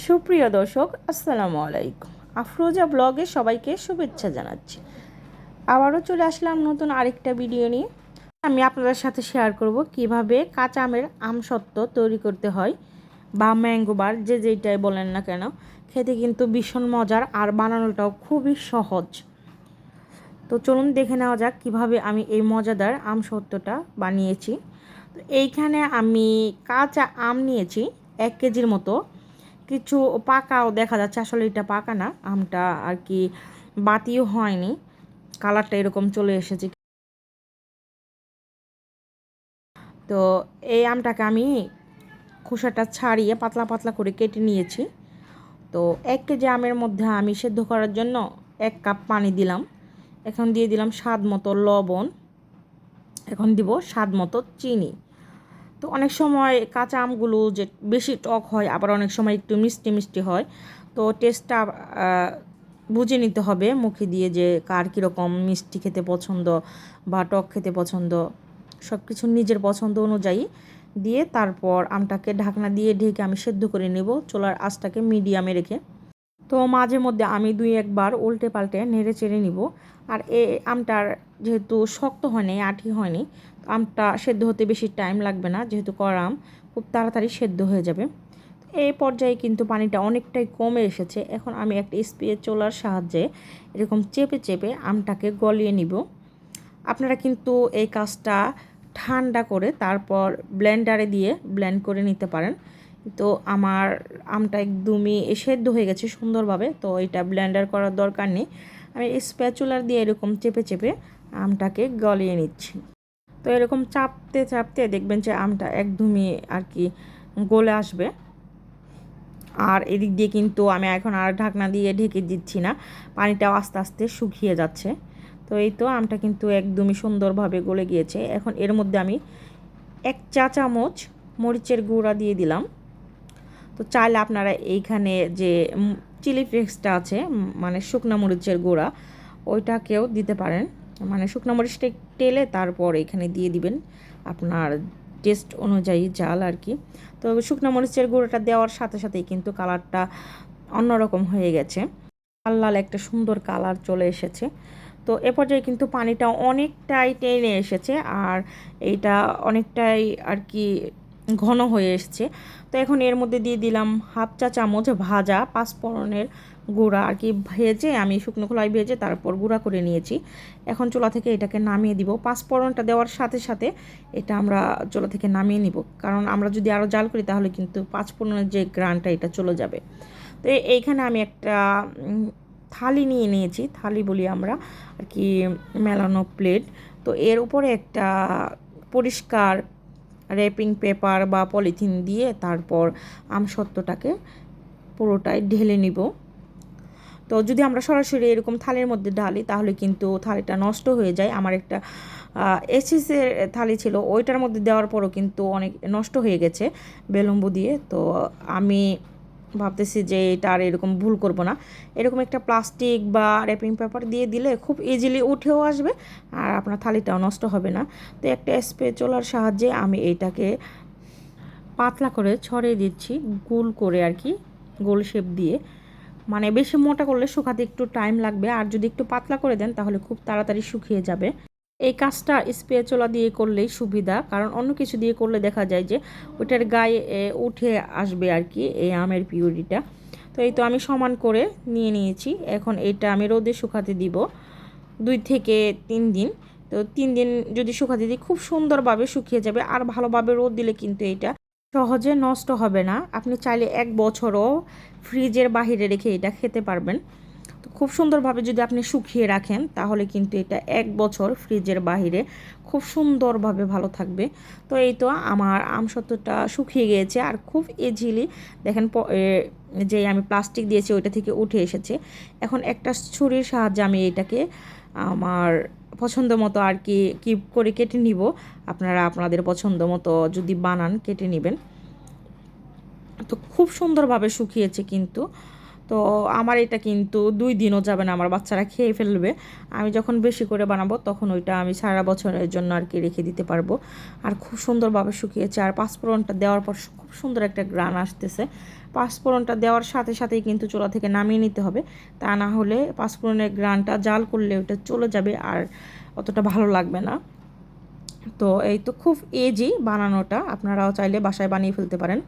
সুপ্রিয় দর্শক, আসসালামু আলাইকুম। আফরোজা ব্লগে সবাইকে শুভেচ্ছা জানাচ্ছি। আবারও চলে আসলাম নতুন আরেকটা ভিডিও নিয়ে। আমি আপনাদের সাথে শেয়ার করব কীভাবে কাঁচা আমের আমসত্ত্ব তৈরি করতে হয় বা ম্যাঙ্গো বার যে যেইটাই বলেন না কেন। খেতে কিন্তু ভীষণ মজার আর বানানোটাও খুবই সহজ। তো চলুন দেখে নেওয়া যাক কীভাবে আমি এই মজাদার আমসত্ত্বটা বানিয়েছি। তো এইখানে আমি কাঁচা আম নিয়েছি এক কেজির মতো। কিছু পাকাও দেখা যাচ্ছে। আসলে এটা পাকা না, আমটা আর কি বাতিও হয়নি। কালারটা এরকম চলে এসেছে। তো এই আমটাকে আমি খোসাটা ছাড়িয়ে পাতলা পাতলা করে কেটে নিয়েছি। তো এক কেজি আমের মধ্যে আমি সেদ্ধ করার জন্য এক কাপ পানি দিলাম। এখন দিয়ে দিলাম স্বাদ মতো লবণ। এখন দিব স্বাদ মতো চিনি। তো অনেক সময় কাঁচা আমগুলো যে বেশি টক হয়, আবার অনেক সময় একটু মিষ্টি মিষ্টি হয়। তো টেস্টটা বুঝে নিতে হবে মুখে দিয়ে যে কার কীরকম মিষ্টি খেতে পছন্দ বা টক খেতে পছন্দ। সব কিছু নিজের পছন্দ অনুযায়ী দিয়ে তারপর আমটাকে ঢাকনা দিয়ে ঢেকে আমি সেদ্ধ করে নেব। চোলার আঁচটাকে মিডিয়ামে রেখে তো মাঝে মধ্যে আমি দুই একবার উল্টে পাল্টে নেড়ে চেড়ে নিব। আর এ আমটার যেহেতু শক্ত হয়নি, আঠি হয়নি, আমটা সেদ্ধ হতে বেশি টাইম লাগবে না, যেহেতু করা আম, খুব তাড়াতাড়ি সেদ্ধ হয়ে যাবে। এই পর্যায়ে কিন্তু পানিটা অনেকটাই কমে এসেছে। এখন আমি একটা স্প্রে চোলার সাহায্যে এরকম চেপে চেপে আমটাকে গলিয়ে নিব। আপনারা কিন্তু এই কাজটা ঠান্ডা করে তারপর ব্লেন্ডারে দিয়ে ব্লেন্ড করে নিতে পারেন। তো আমার আমটা একদমই সেদ্ধ হয়ে গেছে সুন্দরভাবে, তো এটা ব্লেন্ডার করার দরকার নেই। আমি স্প্যাচুলার দিয়ে এরকম চেপে চেপে আমটাকে গলিয়ে নিচ্ছি। তো এরকম চাপতে চাপতে দেখবেন যে আমটা একদমই আর কি গলে আসবে। আর এদিক দিয়ে কিন্তু আমি এখন আর ঢাকনা দিয়ে ঢেকে দিচ্ছি না, পানিটাও আস্তে আস্তে শুকিয়ে যাচ্ছে। তো এই তো আমটা কিন্তু একদমই সুন্দরভাবে গলে গিয়েছে। এখন এর মধ্যে আমি এক চা চামচ মরিচের গুঁড়া দিয়ে দিলাম। তো চাইলে আপনারা এইখানে যে চিলি ফ্লেক্সটা আছে মানে শুকনা মরিচের গুঁড়া, ওইটাকেও দিতে পারেন। মানে শুকনো মরিচটা টেলে তারপর এখানে দিয়ে দিবেন আপনার টেস্ট অনুযায়ী জাল আর কি। তো শুকনো মরিচের গুঁড়োটা দেওয়ার সাথে সাথেই কিন্তু কালারটা অন্যরকম হয়ে গেছে। লাল লাল একটা সুন্দর কালার চলে এসেছে। তো এ পর্যায়ে কিন্তু পানিটা অনেকটাই টেনে এসেছে, আর এইটা অনেকটাই আর কি ঘন হয়ে এসছে। তো এখন এর মধ্যে দিয়ে দিলাম হাফ চা চামচ ভাজা পাঁচফোড়নের গুঁড়া আর কি ভেজে আমি শুকনো খোলায় ভেজে তারপর গুঁড়া করে নিয়েছি। এখন চোলা থেকে এটাকে নামিয়ে দিব। পাঁচফোড়নটা দেওয়ার সাথে সাথে এটা আমরা চোলা থেকে নামিয়ে নিব। কারণ আমরা যদি আরও জাল করি তাহলে কিন্তু পাঁচফোড়নের যে গ্রানটা এটা চলে যাবে। তো এইখানে আমি একটা থালি নিয়ে নিয়েছি। থালি বলি আমরা আর কি মেলানো প্লেট। তো এর উপরে একটা পরিষ্কার র্যাপিং পেপার বা পলিথিন দিয়ে তারপর আমসত্ত্বটাকে পুরোটাই ঢেলে নিব। তো যদি আমরা সরাসরি এরকম থালির মধ্যে ঢালি, তাহলে কিন্তু থালিটা নষ্ট হয়ে যায়। আমার একটা এসিসের থালি ছিল, ওইটার মধ্যে দেওয়ার পরও কিন্তু অনেক নষ্ট হয়ে গেছে বেলম্বু দিয়ে। তো আমি ভাবতেছি যে এটা আর এরকম ভুল করব না। এরকম একটা প্লাস্টিক বা র্যাপিং পেপার দিয়ে দিলে খুব ইজিলি উঠেও আসবে আর আপনার থালিটাও নষ্ট হবে না। তো একটা চলার সাহায্যে আমি এইটাকে পাতলা করে ছড়িয়ে দিচ্ছি, গোল করে আর কি, গোল শেপ দিয়ে। মানে বেশি মোটা করলে শুকাতে একটু টাইম লাগবে আর যদি একটু পাতলা করে দেন তাহলে খুব তাড়াতাড়ি শুকিয়ে যাবে। এই কাজটা স্প্রেচলা দিয়ে করলেই সুবিধা, কারণ অন্য কিছু দিয়ে করলে দেখা যায় যে ওটার গায়ে উঠে আসবে আর কি এই আমের পিউরিটা। তো এই তো আমি সমান করে নিয়ে নিয়েছি। এখন এইটা আমি রোদে শুকাতে দিব দুই থেকে তিন দিন। তো তিন দিন যদি শুকাতে দিই, খুব সুন্দরভাবে শুকিয়ে যাবে। আর ভালোভাবে রোদ দিলে কিন্তু এইটা সহজে নষ্ট হবে না। আপনি চাইলে এক বছরও ফ্রিজের বাহিরে রেখে এটা খেতে পারবেন। খুব সুন্দরভাবে যদি আপনি শুকিয়ে রাখেন, তাহলে কিন্তু এটা এক বছর ফ্রিজের বাহিরে খুব সুন্দরভাবে ভালো থাকবে। তো এই তো আমার আমসত্ত্বটা শুকিয়ে গিয়েছে আর খুব ইজিলি দেখেন যে আমি প্লাস্টিক দিয়েছি, ওইটা থেকে উঠে এসেছে। এখন একটা ছুরির সাহায্যে আমি এটাকে আমার পছন্দ মতো আর কি কিপ করে কেটে নিব, আপনারা আপনাদের পছন্দ মতো যদি বানান, কেটে নেবেন। তো খুব সুন্দরভাবে শুকিয়েছে কিন্তু। তো আমার এটা কিন্তু দুই দিনও যাবে না আমার বাচ্চারা খেয়ে ফেলবে। আমি যখন বেশি করে বানাবো তখন ওইটা আমি সারা বছরের জন্য আর কি রেখে দিতে পারব। আর খুব সুন্দরভাবে শুকিয়েছে আর পাঁচফোড়নটা দেওয়ার পর খুব সুন্দর একটা গ্রান আসতেছে। পাঁচফোড়নটা দেওয়ার সাথে সাথেই কিন্তু চোলা থেকে নামিয়ে নিতে হবে। তা না হলে পাঁচফোড়নের গ্রানটা জাল করলে ওটা চলে যাবে আর অতটা ভালো লাগবে না। তো এই তো খুব এজি বানানোটা। আপনারাও চাইলে বাসায় বানিয়ে ফেলতে পারেন।